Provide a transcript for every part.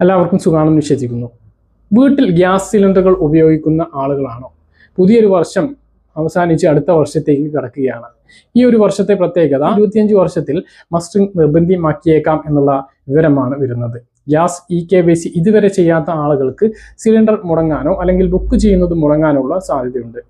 എല്ലാവർക്കും സുഖാണെന്ന് വിശ്വസിക്കുന്നു. വീട്ടിൽ ഗ്യാസ് സിലിണ്ടറുകൾ ഉപയോഗിക്കുന്ന ആളുകളാണോ? പുതിയൊരു വർഷം അവസാനിച്ച് അടുത്ത വർഷത്തേക്ക് കടക്കുകയാണ്. ഈ ഒരു വർഷത്തെ പ്രത്യേകത ഇരുപത്തിയഞ്ച് വർഷത്തിൽ മസ്റ്റിംഗ് നിർബന്ധിതമാക്കിയേക്കാം എന്നുള്ള വിവരമാണ് വരുന്നത്. Gas e K Y C ഇതുവരെ ചെയ്യാത്ത ആളുകൾക്ക് സിലിണ്ടർ മുടങ്ങാനോ അല്ലെങ്കിൽ ബുക്ക് ചെയ്യുന്നത് മുടങ്ങാനോ ഉള്ള സാധ്യതയുണ്ട്.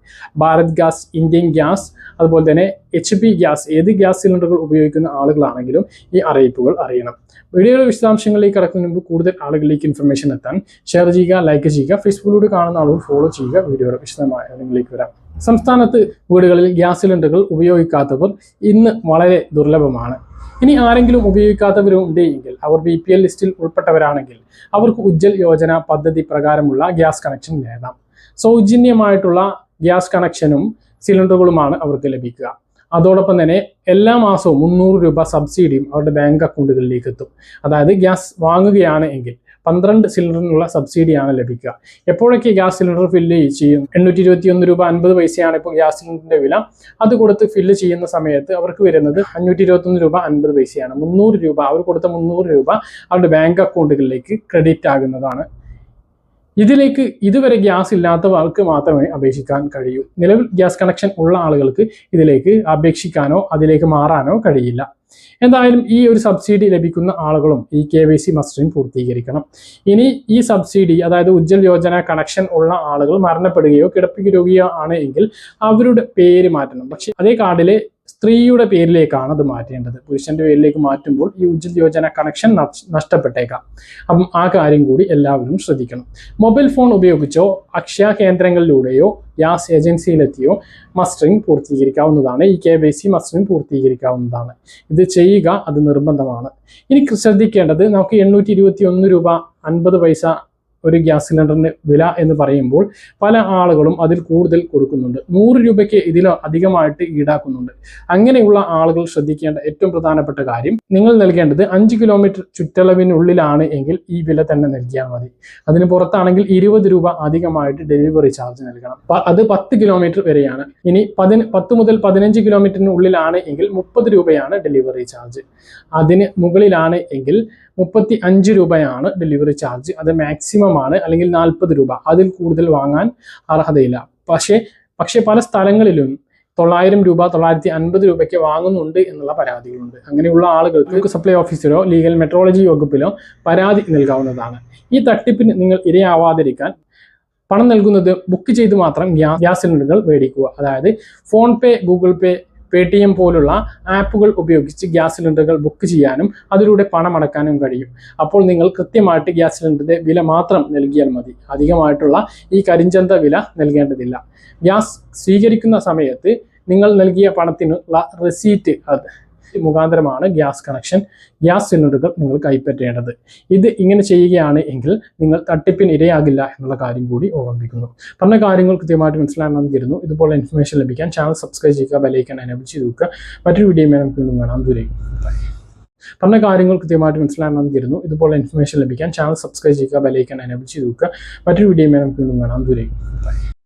ഭാരത് ഗ്യാസ് ഇന്ത്യൻ ഗ്യാസ് അതുപോലെ തന്നെ എച്ച് പി ഗ്യാസ് ഏത് ഗ്യാസ് സിലിണ്ടറുകൾ ഉപയോഗിക്കുന്ന ആളുകളാണെങ്കിലും ഈ അറിയിപ്പുകൾ അറിയണം. വീഡിയോയുടെ വിശദാംശങ്ങളിലേക്ക് കടക്കുന്നതിന് മുമ്പ് കൂടുതൽ ആളുകളിലേക്ക് ഇൻഫർമേഷൻ എത്താൻ ഷെയർ ചെയ്യുക ലൈക്ക് ചെയ്യുക ഫേസ്ബുക്കിലൂടെ കാണുന്ന ആളുകൾ ഫോളോ ചെയ്യുക വീഡിയോയുടെ വിശദമായ നിങ്ങളിലേക്ക് വരാം. സംസ്ഥാനത്ത് വീടുകളിൽ ഗ്യാസ് സിലിണ്ടറുകൾ ഉപയോഗിക്കാത്തവർ ഇന്ന് വളരെ ദുർലഭമാണ്. ഇനി ആരെങ്കിലും ഉപയോഗിക്കാത്തവരും ഉണ്ടെങ്കിൽ അവർ ബി പി എൽ ലിസ്റ്റിൽ ഉൾപ്പെട്ടവരാണെങ്കിൽ അവർക്ക് ഉജ്ജൽ യോജന പദ്ധതി പ്രകാരമുള്ള ഗ്യാസ് കണക്ഷൻ നേടാം. സൗജന്യമായിട്ടുള്ള ഗ്യാസ് കണക്ഷനും സിലിണ്ടറുകളുമാണ് അവർക്ക് ലഭിക്കുക. അതോടൊപ്പം തന്നെ എല്ലാ മാസവും മുന്നൂറ് രൂപ സബ്സിഡിയും അവരുടെ ബാങ്ക് അക്കൗണ്ടുകളിലേക്ക് എത്തും. അതായത് ഗ്യാസ് വാങ്ങുകയാണ് എങ്കിൽ പന്ത്രണ്ട് സിലിണ്ടറിനുള്ള സബ്സിഡിയാണ് ലഭിക്കുക. എപ്പോഴൊക്കെ ഗ്യാസ് സിലിണ്ടർ ഫില്ല് ചെയ്യും? എണ്ണൂറ്റി ഇരുപത്തി ഒന്ന് രൂപ അൻപത് പൈസയാണ് ഇപ്പോൾ ഗ്യാസ് സിലിണ്ടറിന്റെ വില. അത് കൊടുത്ത് ഫില്ല് ചെയ്യുന്ന സമയത്ത് അവർക്ക് വരുന്നത് അഞ്ഞൂറ്റി ഇരുപത്തൊന്ന് രൂപ അൻപത് പൈസയാണ്. മുന്നൂറ് രൂപ അവർ കൊടുത്ത മുന്നൂറ് രൂപ അവരുടെ ബാങ്ക് അക്കൗണ്ടുകളിലേക്ക് ക്രെഡിറ്റ് ആകുന്നതാണ്. ഇതിലേക്ക് ഇതുവരെ ഗ്യാസ് ഇല്ലാത്തവർക്ക് മാത്രമേ അപേക്ഷിക്കാൻ കഴിയൂ. നിലവിൽ ഗ്യാസ് കണക്ഷൻ ഉള്ള ആളുകൾക്ക് ഇതിലേക്ക് അപേക്ഷിക്കാനോ അതിലേക്ക് മാറാനോ കഴിയില്ല. എന്തായാലും ഈ ഒരു സബ്സിഡി ലഭിക്കുന്ന ആളുകളും ഈ കെ വൈ സി മസ്റ്ററിംഗ് പൂർത്തീകരിക്കണം. ഇനി ഈ സബ്സിഡി അതായത് ഉജ്ജൽ യോജന കണക്ഷൻ ഉള്ള ആളുകൾ മരണപ്പെടുകയോ കിടപ്പിക്കുകയോ ആണ് എങ്കിൽ അവരുടെ പേര് മാറ്റണം. പക്ഷെ അതേ കാർഡിലെ സ്ത്രീയുടെ പേരിലേക്കാണ് അത് മാറ്റേണ്ടത്. പുരുഷന്റെ പേരിലേക്ക് മാറ്റുമ്പോൾ ഈ ഉജ്ജൽ യോജന കണക്ഷൻ നഷ്- നഷ്ടപ്പെട്ടേക്കാം. അപ്പം ആ കാര്യം കൂടി എല്ലാവരും ശ്രദ്ധിക്കണം. മൊബൈൽ ഫോൺ ഉപയോഗിച്ചോ അക്ഷയ കേന്ദ്രങ്ങളിലൂടെയോ ഗ്യാസ് ഏജൻസിയിലെത്തിയോ mustering പൂർത്തീകരിക്കാവുന്നതാണ്. E K Y C mustering പൂർത്തീകരിക്കാവുന്നതാണ്. ഇത് ചെയ്യുക അത് നിർബന്ധമാണ്. ഇനി ശ്രദ്ധിക്കേണ്ടത് നമുക്ക് എണ്ണൂറ്റി രൂപ അൻപത് പൈസ ഒരു ഗ്യാസ് സിലിണ്ടറിന്റെ വില എന്ന് പറയുമ്പോൾ പല ആളുകളും അതിൽ കൂടുതൽ കൊടുക്കുന്നുണ്ട്. നൂറ് രൂപയ്ക്ക് ഇതിൽ അധികമായിട്ട് ഈടാക്കുന്നുണ്ട്. അങ്ങനെയുള്ള ആളുകൾ ശ്രദ്ധിക്കേണ്ട ഏറ്റവും പ്രധാനപ്പെട്ട കാര്യം നിങ്ങൾ നൽകേണ്ടത് അഞ്ച് കിലോമീറ്റർ ചുറ്റളവിനുള്ളിലാണ് എങ്കിൽ ഈ വില തന്നെ നൽകിയാൽ മതി. അതിന് പുറത്താണെങ്കിൽ ഇരുപത് രൂപ അധികമായിട്ട് ഡെലിവറി ചാർജ് നൽകണം. അത് പത്ത് കിലോമീറ്റർ വരെയാണ്. ഇനി പതിന് പത്ത് മുതൽ പതിനഞ്ച് കിലോമീറ്ററിനുള്ളിലാണ് എങ്കിൽ മുപ്പത് രൂപയാണ് ഡെലിവറി ചാർജ്. അതിന് മുകളിലാണ് എങ്കിൽ മുപ്പത്തി അഞ്ച് രൂപയാണ് ഡെലിവറി ചാർജ് അത് മാക്സിമം ആണ് അല്ലെങ്കിൽ നാൽപ്പത് രൂപ. അതിൽ കൂടുതൽ വാങ്ങാൻ അർഹതയില്ല. പക്ഷേ പക്ഷേ പല സ്ഥലങ്ങളിലും തൊള്ളായിരം രൂപ തൊള്ളായിരത്തി അൻപത് രൂപയ്ക്ക് വാങ്ങുന്നുണ്ട് എന്നുള്ള പരാതികളുണ്ട്. അങ്ങനെയുള്ള ആളുകൾക്ക് സപ്ലൈ ഓഫീസിലോ ലീഗൽ മെട്രോളജി വകുപ്പിലോ പരാതി നൽകാവുന്നതാണ്. ഈ തട്ടിപ്പിന് നിങ്ങൾ ഇരയാവാതിരിക്കാൻ പണം നൽകുന്നത് ബുക്ക് ചെയ്ത് മാത്രം ഗ്യാസ് സിലിണ്ടറുകൾ മേടിക്കുക. അതായത് PhonePe Google Pay Paytm പോലുള്ള ആപ്പുകൾ ഉപയോഗിച്ച് ഗ്യാസ് സിലിണ്ടറുകൾ ബുക്ക് ചെയ്യാനും അതിലൂടെ പണം അടക്കാനും കഴിയും. അപ്പോൾ നിങ്ങൾ കൃത്യമായിട്ട് ഗ്യാസ് സിലിണ്ടറിന്റെ വില മാത്രം നൽകിയാൽ മതി. അധികമായിട്ടുള്ള ഈ കരിഞ്ചന്ത വില നൽകേണ്ടതില്ല. ഗ്യാസ് സ്വീകരിക്കുന്ന സമയത്ത് നിങ്ങൾ നൽകിയ പണത്തിനുള്ള റെസീറ്റ് അത് മുഖാന്തരമാണ് ഗ്യാസ് കണക്ഷൻ. ഗ്യാസ് സിലിണ്ടറുകൾ നിങ്ങൾ കൈപ്പറ്റേണ്ടത്. ഇത് ഇങ്ങനെ ചെയ്യുകയാണ് എങ്കിൽ നിങ്ങൾ തട്ടിപ്പിന് ഇരയാകില്ല എന്നുള്ള കാര്യം കൂടി ഓർമ്മിപ്പിക്കുന്നു. പറഞ്ഞ കാര്യങ്ങൾ കൃത്യമായിട്ട് മനസ്സിലാണെന്ന് കരുതുന്നു ഇതുപോലെ ഇൻഫർമേഷൻ ലഭിക്കാൻ ചാനൽ സബ്സ്ക്രൈബ് ചെയ്യുക ബെലൈക്കൻ എനേബിൾ ചെയ്ത് വെക്കുക. മറ്റൊരു വീഡിയോയുമായി നമുക്ക് വീണ്ടും കാണാം. ദൂരേക്കും പറഞ്ഞ കാര്യങ്ങൾ കൃത്യമായിട്ട് മനസ്സിലാണെന്ന് കരുതുന്നു ഇതുപോലെ ഇൻഫർമേഷൻ ലഭിക്കാൻ ചാനൽ സബ്സ്ക്രൈബ് ചെയ്യുക ബെലൈക്കൻ എനേബിൾ ചെയ്ത് വെക്കുക. മറ്റൊരു വീഡിയോയുമായി നമുക്ക് വീണ്ടും കാണാം. ദൂരേക്കും